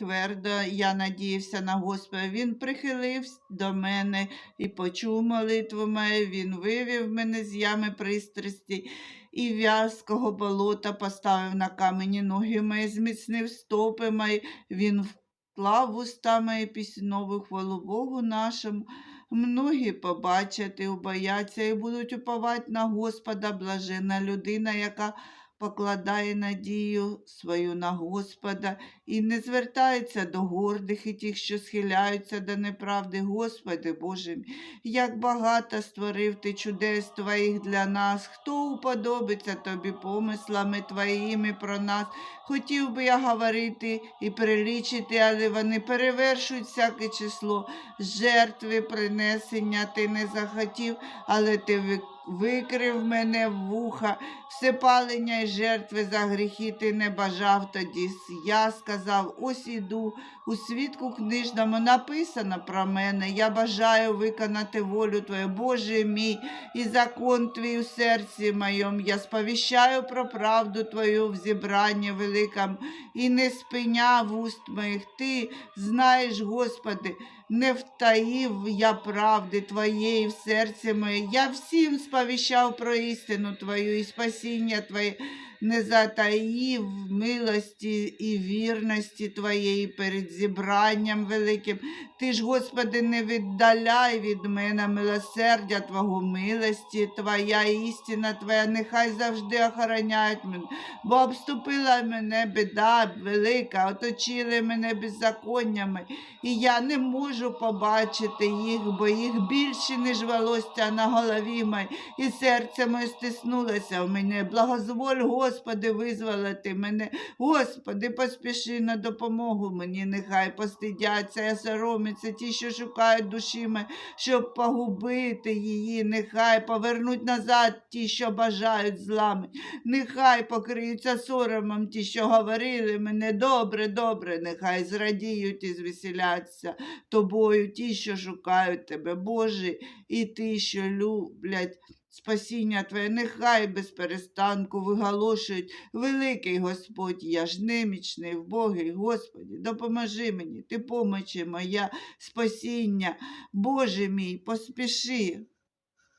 Твердо я надіявся на Господа. Він прихилився до мене і почув молитву мою. Він вивів мене з ями пристрасті і в'язкого болота поставив на камені ноги мої, зміцнив стопи мої. Він вклав в уста мої піснову хвалу Богу нашому. Многі побачать і убояться і будуть уповати на Господа, блажена людина, яка покладає надію свою на Господа і не звертається до гордих і тих, що схиляються до неправди. Господи Боже як багато створив ти чудес Твоїх для нас, хто уподобиться тобі помислами Твоїми про нас. Хотів би я говорити і прилічити, але вони перевершують всяке число. Жертви принесення ти не захотів, але ти ви- викрив мене в вуха, всепалення й жертви за гріхи ти не бажав тоді. Я сказав, ось іду, у свідку книжному написано про мене. Я бажаю виконати волю Твою, Боже мій, і закон Твій у серці моєму. Я сповіщаю про правду Твою в зібранні великому і не спиняв уст моїх. Ти знаєш, Господи, не втаїв я правди Твоєї в серці моє. Я всім сповіщав про істину Твою і спасіння Твоє. Не затаїв милості і вірності Твоєї перед зібранням великим. Ти ж, Господи, не віддаляй від мене милосердя Твого, милості Твоя істина Твоя, нехай завжди охороняють мене, бо обступила мене біда велика, оточили мене беззаконнями, і я не можу побачити їх, бо їх більше, ніж волосся на голові моїй, і серце моє стиснулося в мене. Благозволь, Господи, визволити мене. Господи, поспіши на допомогу мені, нехай постидяться, я соромиться ті, що шукають душі мене, щоб погубити її, нехай повернуть назад ті, що бажають злами. Нехай покриються соромом ті, що говорили мене добре, добре, нехай зрадіють і звеселяться тобою, ті, що шукають тебе, Боже, і ті, що люблять. Спасіння Твоє, нехай без перестанку виголошують великий Господь, я ж немічний вбогий, Господі, допоможи мені, ти помочи моя спасіння. Боже мій, поспіши,